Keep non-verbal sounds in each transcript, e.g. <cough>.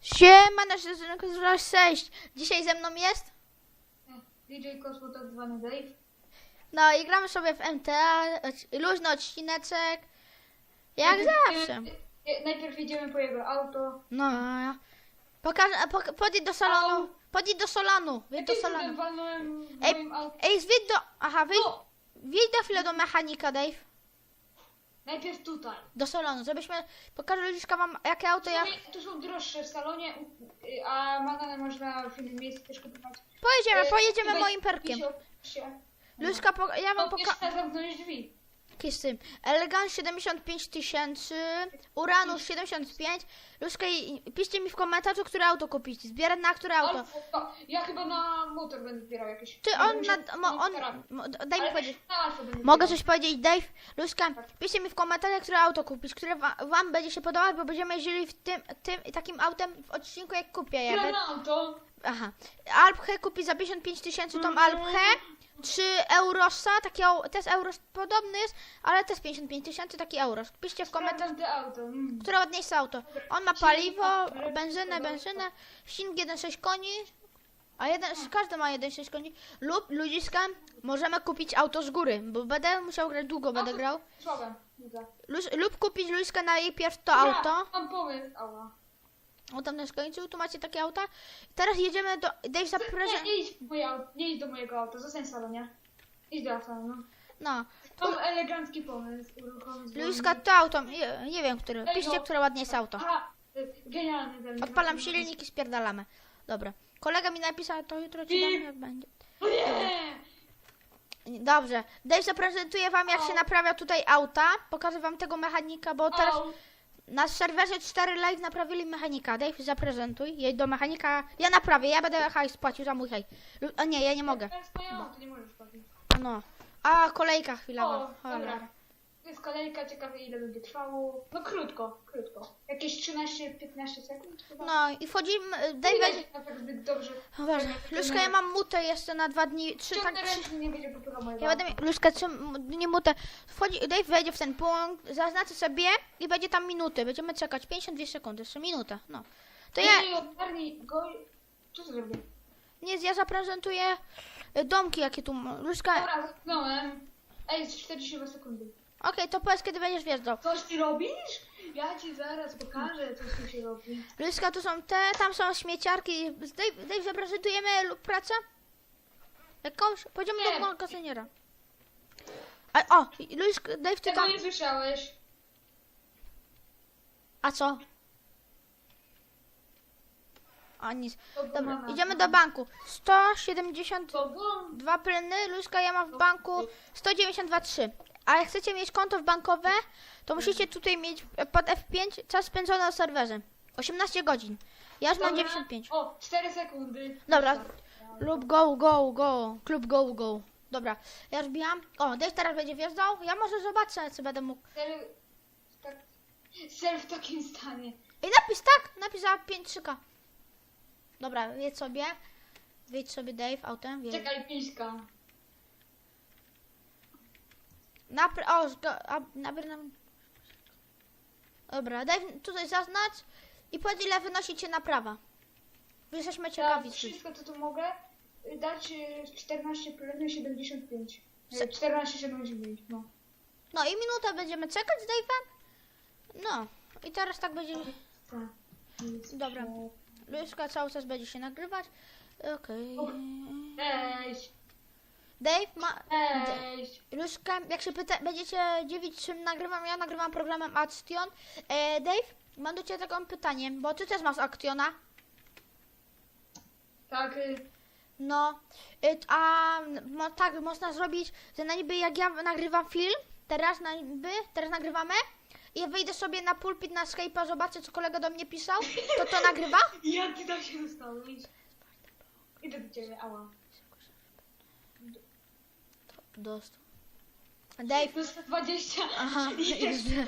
Siema, nasz rynek 6. Dzisiaj ze mną jest. DJ Kosmo tak zwany Dave. No i gramy sobie w MTA. Luźny odcineczek. Jak zawsze. e, Najpierw idziemy po jego auto. No. Pokaż, a pok- podjedź do salonu. Podjedź do salonu. Wyjdź do Jakim cudem salonu. walnąłem w Ej, moim auto? ej, zwiedź do. Aha, wyjdź, No, wyjdź na chwilę do mechanika, Dave. Najpierw tutaj. Do salonu, żebyśmy. Pokażę ludziska wam jakie auto ja. Tu są droższe w salonie, y, a manane można w innym miejscu też kupować. Pojedziemy, E, pojedziemy moim perkiem. Ludzka, ja wam pokażę. drzwi. Kisy. Elegant 75 tysięcy, Uranus 75. Ludzka, piszcie mi w komentarzu, które auto kupić. Zbierać na które auto. Ja chyba na motor będę zbierał jakieś. Ty, Będę on, musiał na, mo, on, mo, daj mi Ale powiedzieć. na alfę będę Mogę zbierał. coś powiedzieć, Dave? Ludzka, piszcie mi w komentarzach, które auto kupić, które wa, wam będzie się podobać, bo będziemy jeździli w tym, tym takim autem w odcinku, jak kupię je. Be- na auto? Aha. Alpchę kupi za 55 tysięcy tą Alpchę. Czy Eurosa, taki, też Euros podobny jest, ale też 55 tysięcy, taki Euros. Piszcie w auto. Mm. Które ładniejsze auto? On ma paliwo, benzynę, benzynę, silnik 1,6 koni, a jeden, każdy ma 1,6 koni. Lub ludziska, możemy kupić auto z góry, bo będę musiał grać długo, będę grał. Luz, lub kupić ludziska najpierw to Dobra, auto. Mam pomysł. Ała. O tam na końcu, tu macie takie auta. Teraz jedziemy do, Dave Nie, zaprezent... nie, idź w moje auto, nie idź do mojego auta, zostań w salonie. Idź do salonu. No, Mam elegancki pomysł. uruchomić dzwonnik. to auto, nie, nie wiem które. Ej, Piszcie, no. które ładniejsze auto. Aha, y, genialny mnie. Odpalam silnik i spierdalamy. Dobra. Kolega mi napisał, to jutro ci dam, jak będzie. O nie! Dobrze. Dave zaprezentuje wam, jak się naprawia tutaj auta. Pokażę wam tego mechanika, bo teraz Au. Na serwerze 4 live naprawili mechanika. Dave, zaprezentuj. Jedź do mechanika. Ja naprawię, ja będę hajs płacił za mój. Lu- O nie, ja nie mogę. To jest nie możesz płacić. No. A, kolejka O, chwilowa. Cholera. dobra. Jest kolejka, ciekawe ile będzie trwało. No krótko, krótko. Jakieś 13-15 sekund chyba. No i wchodzimy. nie Dave, będzie na tak zbyt dobrze. Dobra. Luszka, ja mam mutę jeszcze na dwa dni. Trzy, tak, trzy. ręcznie nie będzie popychał mojego Ja będę miał, Luszka, trzy, nie mutę. Wchodzi, Dave wejdzie w ten punkt, zaznaczy sobie i będzie tam minuty. Będziemy czekać 52 sekundy, jeszcze minutę. No. To ja. Ej, ogarnij go. Co zrobię? Nie, ja zaprezentuję y, domki, jakie tu. Luszka. Dobra, zamknąłem. Ej, jest 42 sekundy. To powiedz, kiedy będziesz wjeżdżał. Coś ty robisz? Ja ci zaraz pokażę, co tu się robi. Luszka, tu są te, tam są śmieciarki. Dave, Dave zaprezentujemy lub pracę? Jakąś? Pójdziemy Nie. do magazyniera. A, o, Luszka, Dave, ty Tego tam. nie słyszałeś. A co? A nic. To Dobra, banana. idziemy do banku. 170 To plyny, Luźka ja mam w banku 192,3. A jak chcecie mieć konto bankowe, to musicie tutaj mieć pod F5 czas spędzony na serwerze. 18 godzin. Ja już mam Dobra. 95. O, 4 sekundy. Dobra. Lub go, go, go. Klub go, go. Dobra, ja już bijam. O, Dave teraz będzie wjeżdżał. Ja może zobaczę, co będę mógł. Ser, tak, ser w takim stanie. I napis, tak? Napis za 5 3 Dobra, jedź sobie. Wyjdź sobie Dave autem. Wjedź. Czekaj, piśka. Napr... O, napr... nam- Dobra, daj tutaj zaznacz i powiedz ile wynosicie naprawa. Wy Jesteśmy Ja ciekawi. wszystko, co tu mogę, y, dać y, 14 plus 75. Se- 14,75, no. No i minutę będziemy czekać z Dave'em. No, i teraz tak będzie... Tak. Dobra. Luźka cały czas będzie się nagrywać. Okej. Cześć. Dave ma... Cześć. Luźka, jak się pyta... będziecie dziwić czym nagrywam, ja nagrywam programem Action. E, Dave, mam do Ciebie taką pytanie, bo Ty też masz Actiona. Tak, No, y, a mo, tak można zrobić, że na niby jak ja nagrywam film, teraz na niby, teraz nagrywamy i ja wyjdę sobie na pulpit na Skype'a, zobaczę co kolega do mnie pisał, to to nagrywa? jak ty tam się dostałeś? Idę do ciebie, ała. Dostał. Dave, To 120. aha, <laughs> Jeszcze.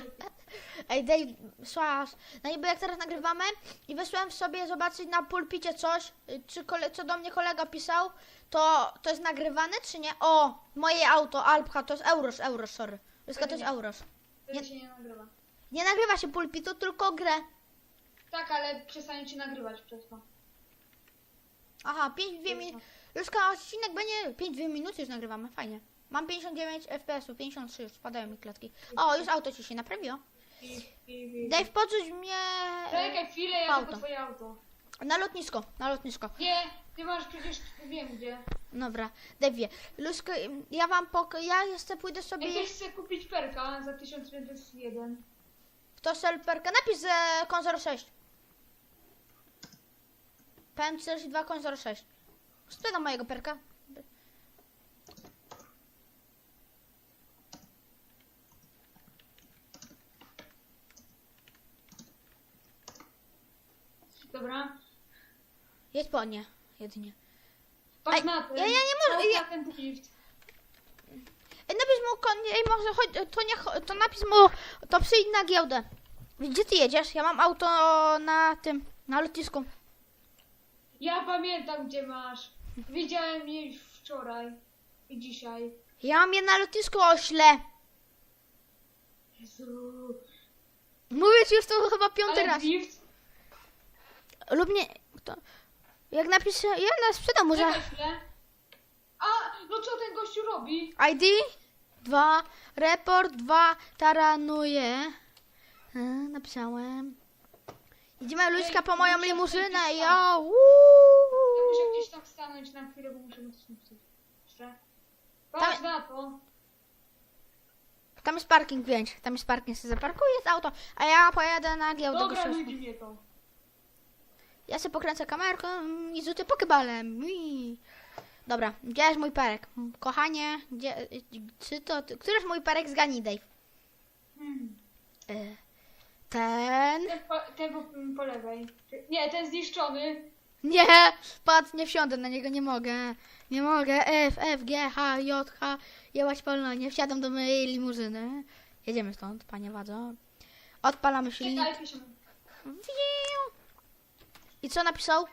ej Dave, słuchasz, na niby jak teraz nagrywamy i wysłałem sobie zobaczyć na pulpicie coś, y, czy kole, co do mnie kolega pisał, to to jest nagrywane czy nie? O, moje auto, Alpha, to jest Euros, Euros, sorry. Wszystko to jest Euros. To się nie nagrywa. Nie nagrywa się pulpitu, tylko grę. Tak, ale przestanie ci nagrywać przez to. Aha, 5 2 minuty. Ludzka odcinek będzie 5 2 minuty już nagrywamy, fajnie. Mam 59 FPS-ów, 53 już spadają mi klatki. O, już auto ci się naprawiło. Dave, podrzuć mnie Czekaj chwilę, ja Auto. tylko twoje auto. na lotnisko, na lotnisko. Nie, ty masz przecież, wiem gdzie. Dobra, Dave wie. Ludzka, ja wam pok... Ja jeszcze pójdę sobie... Ja chcę kupić perka za 1501. Kto selperkę? Napisz e, kon 06. PM42 kon 06. Sprzedam mojego perka. Dobra. Jedź po nie, jedynie. Patrz Ej, na ten. ja- ja nie mogę, Patrz ja- na ten drift. Ej, napisz mu kon... Ej, może chodź... To nie... cho- To napisz mu... To przyjdź na giełdę. Gdzie ty jedziesz? Ja mam auto na tym... Na lotnisku. Ja pamiętam gdzie masz. Widziałem jej wczoraj i dzisiaj. Ja mam je na lotnisku ośle. Jezu. Mówię ci już to chyba piąty Ale raz. drift. Lub nie... To... Jak napiszę... Ja na sprzedam może... Czekaj chwilę. A, no co ten gościu robi? ID 2, report 2, taranuje. E, napisałem. Idziemy Luźka po moją limuzynę, jo! Ja uuu. muszę gdzieś tam stanąć na chwilę, bo muszę mu coś napisać. Jeszcze. Patrz Tam- na to. Tam jest parking, więc tam jest parking, sobie zaparkuję z auto, a ja pojadę na giełdę Dobra, nudzi mnie to. Ja sobie pokręcę kamerką i rzucę pokebalem. Dobra, gdzie jest mój perek? Kochanie, gdzie, czy to, który jest mój perek z Gani, Dave? Hmm. E, ten? Ten, po, ten po, po lewej. Nie, ten zniszczony. Nie, patrz, nie wsiądę na niego, nie mogę. Nie mogę. F, F, G, H, J, H. Jebać wolno, nie wsiadam do mojej limuzyny. Jedziemy stąd, panie wadzo. Odpalamy silnik. Czekaj. I co napisał?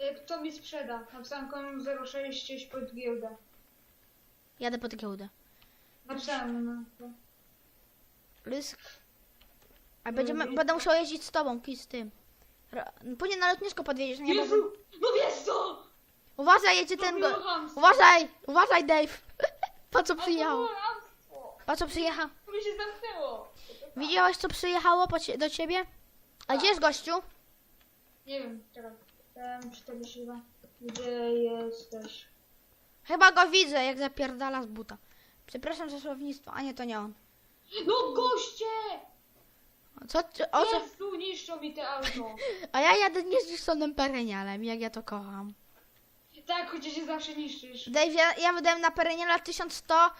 Y, Kto mi sprzeda? Napisałem komu 06 gdzieś pod giełdę. Jadę pod giełdę. Napisałem no. to. Lysk. A będziemy, będę musiał jeździć z tobą, kij z tym. Później na lotnisko podwiedziesz, nie? Bo... Jezu! No wiesz co! Uważaj, jedzie ten go... Uważaj, uważaj, Dave. <laughs> Po co przyjechał? Po co przyjechał? To mi się zamknęło. Widziałeś, co przyjechało po cie- do ciebie? A gdzie jest gościu? Nie wiem, czekaj. M42. Gdzie jesteś? Chyba go widzę, jak zapierdala z buta. Przepraszam za słownictwo, a nie, to nie on. No goście! Co, ty- o co? Jezu, niszczą mi te auto. <laughs> A ja jadę niezniszczonym perenialem, jak ja to kocham. Tak, chociaż się zawsze niszczysz. Dave, ja, ja wydałem na pereniala 1100,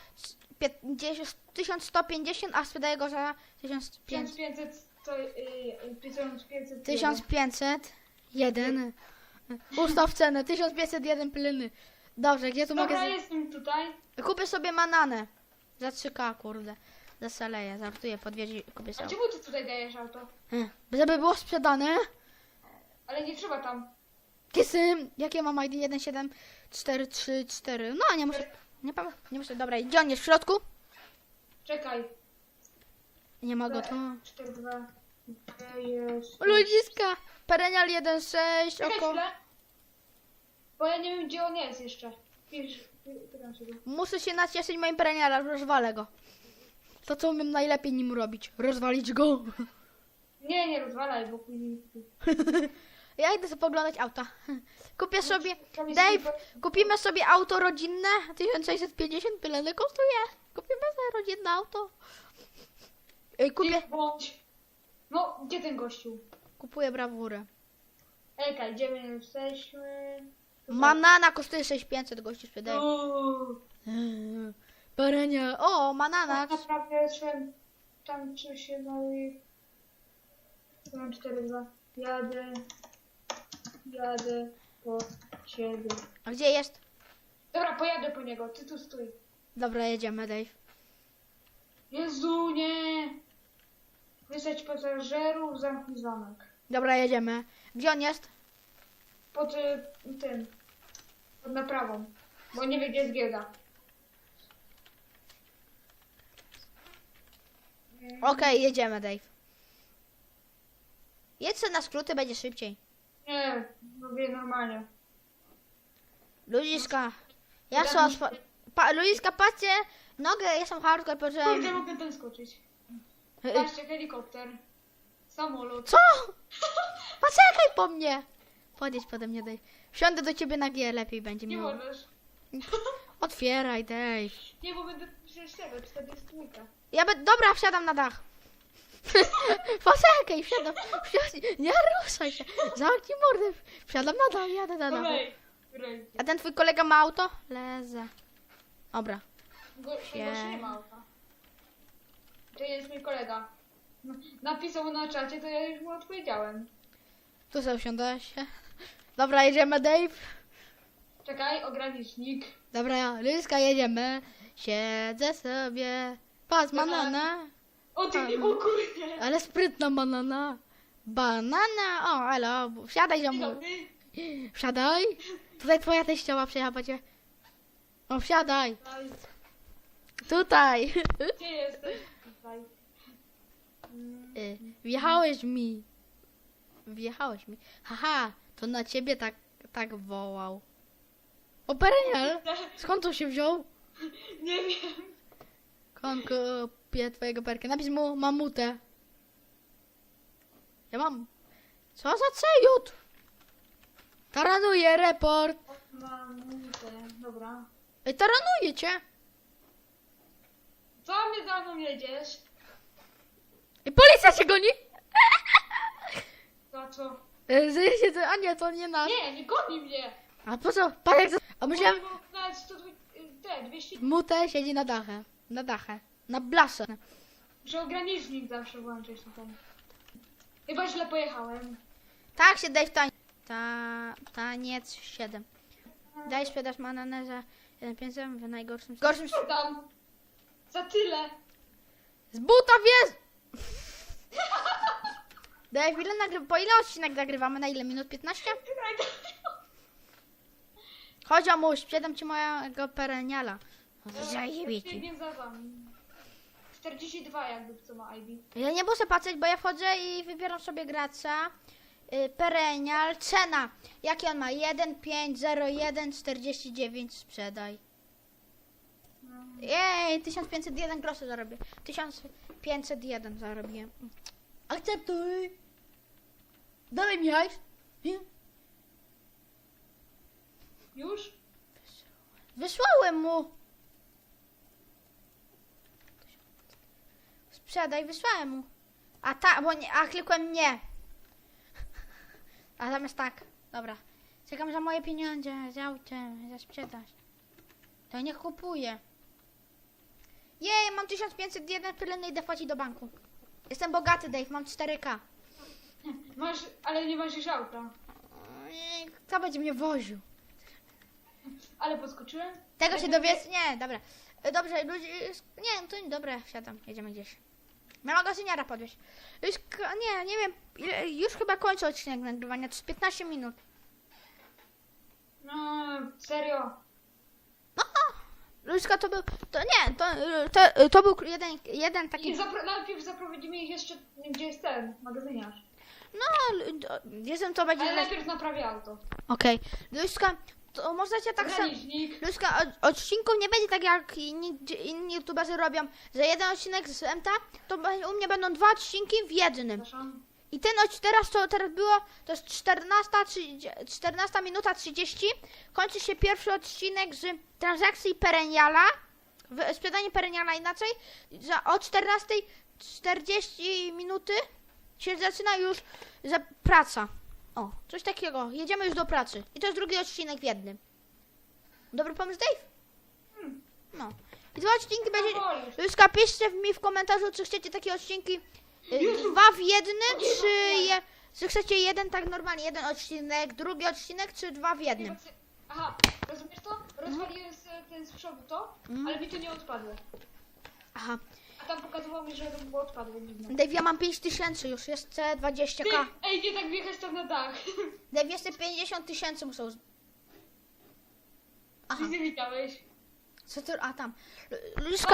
50, 1150, a sprzedaję go za 1500. 1500 to... y, y, 1500 1501. Ustaw cenę, 1501 plyny. Dobrze, gdzie tu mogę... Dobra, z- jestem tutaj. Kupię sobie mananę. Za 3k, kurde. Zasaleję, żartuję, podwiedzi, kupię A sobie. czemu ty tutaj dajesz auto? Eh, Żeby było sprzedane. Ale nie trzeba tam. Kisym, jakie mam ID? 17434. No, nie muszę. Nie. Nie muszę. Dobra, gdzie on jest w środku? Czekaj. Nie ma go tu. 4, 2. Gdzie jest? Ludziska! Perenial 1.6, Czekaj oko. chwilę. Bo ja nie wiem, gdzie on jest jeszcze. Pisz, pytam się go. Muszę się nacieszyć moim perenialem, rozwalę go. To co umiem najlepiej nim robić? Rozwalić go. Nie, nie rozwalaj, bo później... <laughs> Ja idę sobie poglądać auta. Kupię sobie. tam jest Dave, kupimy sobie auto rodzinne. 1650 tyle kosztuje. Kupimy sobie rodzinne auto. Ej, kupię. Bądź. No, gdzie ten gościu? Kupuję brawurę. Ejka, gdzie my jesteśmy? Manana kosztuje 6500 gości sprzedaje. Uuu. <gasps> Perenia. O, manana. Tak naprawdę szłem tam, czy się małej... Mam 4, 2. Jadę. Jadę po ciebie. A gdzie jest? Dobra, pojadę po niego, ty tu stój. Dobra, jedziemy, Dave. Jezu, nie! Wysłać pasażerów, zamknij zamek. Dobra, jedziemy. Gdzie on jest? Pod y, tym. Pod naprawą. Bo nie wie, gdzie jest giełda. Okej, jedziemy, Dave. Jedź sobie na skróty, będzie szybciej. Nie, mówię normalnie. Ludziska. Ja ospa... pa, Ludziska, patrzcie, nogę, jestem hardcore, Kurde, powiedziałem... mogę tam skoczyć. Patrzcie, helikopter. Samolot. Co? <laughs> Poczekaj po mnie. Podjedź pode mnie, Dave. Wsiądę do ciebie na G, lepiej będzie Nie możesz. <laughs> Otwieraj, Dave. Nie, bo będę przecież tego, 40 Ja be... Dobra, wsiadam na dach. <laughs> Poczekaj, wsiadam. wsiadam. Nie ruszaj się. Zamknij mordę. Wsiadam na dach, jadę na dach. A ten twój kolega ma auto? Lezę. Dobra. Go, tego już nie ma auta. To jest mój kolega. Napisał na czacie, to ja już mu odpowiedziałem. Tu sobie usiądłeś. <laughs> Dobra, jedziemy, Dave. Czekaj, ogranicznik. Dobra, Lyska, jedziemy. Siedzę sobie. Patrz, banana. O ty, o kurde. Ale sprytna banana. Banana. O, elo. Wsiadaj, Dzień ziomu. dobry. Wsiadaj. Tutaj twoja teściowa przyjechała cię. O, wsiadaj. Aj, Tutaj. Gdzie jesteś? Tutaj. Y, Wjechałeś mi. Wjechałeś mi. Haha, to na ciebie tak, tak wołał. O, Perenial. Skąd to się wziął? Nie wiem. Skąd kupię twojego perkę? Napisz mu mamutę. Ja mam. Co za cejut? Taranuję, report. Mam minutę, dobra. Ej, taranuję cię! Co mnie za mną jedziesz? Ej, policja się goni! Za co? Ej, się, to... A nie, to nie nas. Nie, nie goni mnie! A po co? Parek... za- A musiałem. Bo 100, te, 200, Mutę siedzi na dachę. Na dachę. Na blasze. że ogranicznik zawsze włączyć tutaj. Chyba źle pojechałem. Tak się daj w tań... Ta... Taniec 7. Daj sprzedaż mananeza 1 500 w najgorszym... Gorszym... Co tam? Za tyle. Z buta wiesz! <laughs> Dave, ile nagry... po ile odcinek nagrywamy? Na ile? Minut 15? <laughs> Chodź, Amuś, sprzedam ci mojego pereniala. Zajebicie. Biegiem 42 jakby co ma IB. Ja nie muszę patrzeć, bo ja wchodzę i wybieram sobie gracza. Y, Perenial, cena. Jaki on ma? 1, 5, 0, 1, 49, sprzedaj. Jej, 1501 groszy zarobię. 1501 zarobiłem. Akceptuj. Dawaj mi hajs. Już? Wysłałem mu. Sprzedaj, wysłałem mu. A ta, bo nie, a klikłem nie. A zamiast tak. Dobra. Czekam za moje pieniądze, za autem, za sprzedaż. To niech kupuje. Jej, mam 1501, tyle nie idę płacić do banku. Jestem bogaty, Dave, mam 4K. Masz, ale nie masz auta. Ej, Kto będzie mnie woził? Ale podskoczyłem? Tego się dowiedz? Nie, dobra. E, Dobrze, ludzie. Nie, to nie dobra, wsiadam, jedziemy gdzieś. Na magazyniara podwieźć. Już, nie, nie wiem, ile, już chyba kończę odcinek nagrywania, to jest 15 minut. No, serio. No, Ludzka to był, to nie, to, to, to był jeden, jeden I taki, zapro- najpierw zaprowadzimy ich jeszcze, gdzie jest ten magazyniarz. no, to- jestem to będzie... Ale Okej, najpierw naprawię auto. Ludzka, to możecie tak samo... Ludzka, od- odcinków nie będzie tak jak inni, inni youtuberzy robią, że jeden odcinek z MTA, to u mnie będą dwa odcinki w jednym. I ten odcinek teraz to teraz było, to jest 14, 30, 14 minuta 30. Kończy się pierwszy odcinek z transakcji Pereniala. Sprzedanie Pereniala inaczej. Za, o 14 40 minuty się zaczyna już za, praca. O, coś takiego. Jedziemy już do pracy. I to jest drugi odcinek w jednym. Dobry pomysł, Dave? Hmm. No. I dwa odcinki będzie... Ludzka, piszcie mi w komentarzu, czy chcecie takie odcinki y, dwa w jednym, czy, je, czy chcecie jeden tak normalnie, jeden odcinek, drugi odcinek, czy dwa w jednym. Aha, rozumiesz to? Rozwaliłem ten z przodu to, Mhm. ale mi to nie odpadło. Aha. A tam pokazywało mi, że to było odpadło. Dave, ja mam 5000 już, jest Ty, C20k. ej, nie tak wjechać tam na dach. <laughs> Dave, jeszcze 50 tysięcy muszą... z- Aha, Nic nie widziałeś. co ty... A tam. Ludzka,